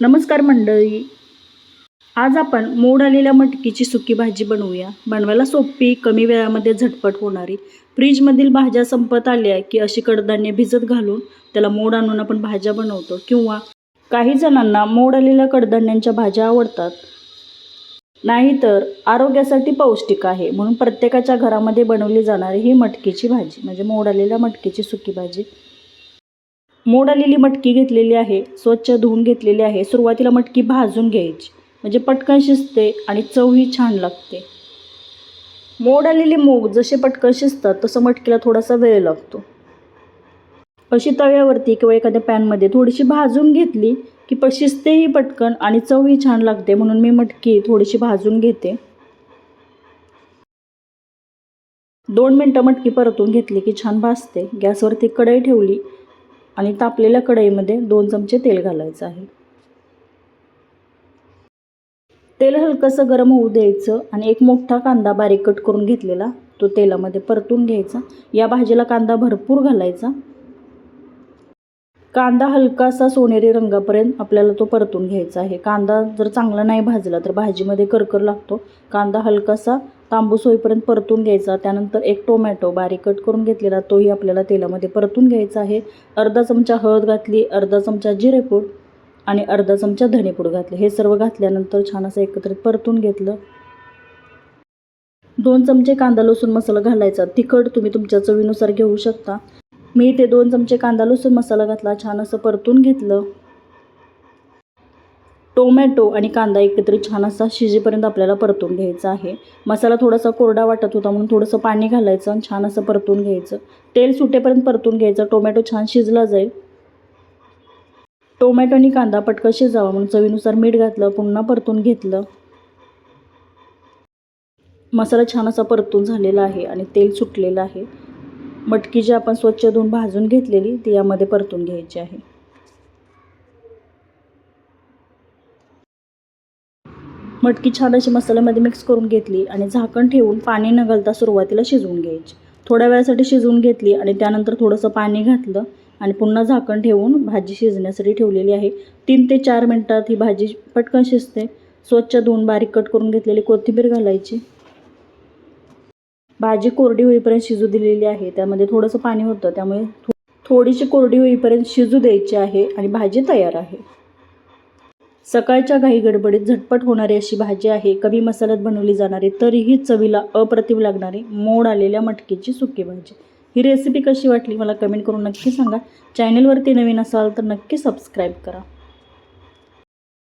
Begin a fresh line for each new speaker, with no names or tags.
नमस्कार मंडळी. आज आपण मोड आलेल्या मटकीची सुकी भाजी बनवूया. बनवायला सोपी कमी वेळामध्ये झटपट होणारी. फ्रीजमधील भाज्या संपत आल्या की अशी कडधान्य भिजत घालून त्याला मोड आणून आपण भाज्या बनवतो किंवा काही जणांना मोड आलेल्या कडधान्यांच्या भाज्या आवडतात. नाहीतर आरोग्यासाठी पौष्टिक आहे म्हणून प्रत्येकाच्या घरामध्ये बनवली जाणारी ही मटकीची भाजी म्हणजे मोड आलेल्या मटकीची सुकी भाजी. मोड आलेली मटकी घेतलेली आहे स्वच्छ धुवून घेतलेली आहे. सुरुवातीला मटकी भाजून घ्यायची. म्हणजे पटकन शिजते आणि चवही छान लागते. मोड आलेली मूग जसे पटकन शिजतात तसं मटकीला थोडासा वेळ लागतो. अशी तव्यावरती किंवा एखाद्या पॅनमध्ये थोडीशी भाजून घेतली की प शिजतेही पटकन आणि चवही छान लागते. म्हणून मी मटकी थोडीशी भाजून घेते. दोन मिनटं मटकी परतून घेतली की छान भाजते. गॅसवरती कढई ठेवली आणि तापलेल्या कढईमध्ये दोन चमचे तेल घालायचं आहे. तेल हलकंसं गरम होऊ द्यायचं आणि एक मोठा कांदा बारीक कट करून घेतलेला तो तेलामध्ये परतून घ्यायचा. या भाजीला कांदा भरपूर घालायचा. कांदा हलकासा सोनेरी रंगापर्यंत आपल्याला तो परतून घ्यायचा आहे. कांदा जर चांगला नाही भाजला तर भाजीमध्ये करकर लागतो. कांदा हलकासा तांबूस होईपर्यंत परतून घ्यायचा. त्यानंतर एक टोमॅटो बारीक कट करून घेतलेला तोही आपल्याला तेलामध्ये परतून घ्यायचा आहे. अर्धा चमचा हळद घातली अर्धा चमचा जिरेपूड आणि अर्धा चमचा धनेपूड घातले. हे सर्व घातल्यानंतर छान असं एकत्रित परतून घेतलं. दोन चमचे कांदा लसूण मसाला घालायचा. तिखट तुम्ही तुमच्या चवीनुसार घेऊ शकता. मी इथे दोन चमचे कांदा लसूण मसाला घातला छान असं परतून घेतलं. टोमॅटो आणि कांदा एकत्रित छान असा शिजेपर्यंत आपल्याला परतून घ्यायचा आहे. मसाला थोडासा कोरडा वाटत होता म्हणून थोडंसं पाणी घालायचं आणि छान असं परतून घ्यायचं. तेल सुटेपर्यंत परतून घ्यायचं. टोमॅटो छान शिजला जाईल. टोमॅटो आणि कांदा पटकन शिजावा म्हणून चवीनुसार मीठ घातलं पुन्हा परतून घेतलं. मसाला छान असा परतून झालेला आहे आणि तेल सुटलेलं आहे. मटकी जी आपण स्वच्छ धुवून भाजून घेतलेली ती यामध्ये परतून घ्यायची आहे. मटकी छान अशी मसाल्यामध्ये मिक्स करून घेतली आणि झाकण ठेवून पाणी न घालता सुरुवातीला शिजवून घ्यायची. थोड्या वेळासाठी शिजवून घेतली आणि त्यानंतर थोडंसं पाणी घातलं आणि पुन्हा झाकण ठेवून भाजी शिजण्यासाठी ठेवलेली आहे. तीन ते चार मिनटात ही भाजी पटकन शिजते. स्वच्छ धुवून बारीक कट करून घेतलेली कोथिंबीर घालायची. भाजी कोरडी होईपर्यंत शिजू दिलेली आहे. त्यामध्ये थोडंसं पाणी होतं त्यामुळे थोडीशी कोरडी होईपर्यंत शिजू द्यायची आहे आणि भाजी तयार आहे. सकाळच्या घाई गडबडीत झटपट होणारी अशी भाजी आहे. कमी मसाल्यात बनवली जाणारी तरीही चवीला अप्रतिम लागणारी मोड आलेल्या मटकीची सुकी भाजी. ही रेसिपी कशी वाटली? मला कमेंट करून नक्की सांगा. चॅनलवरती नवीन असाल तर नक्की सबस्क्राईब करा.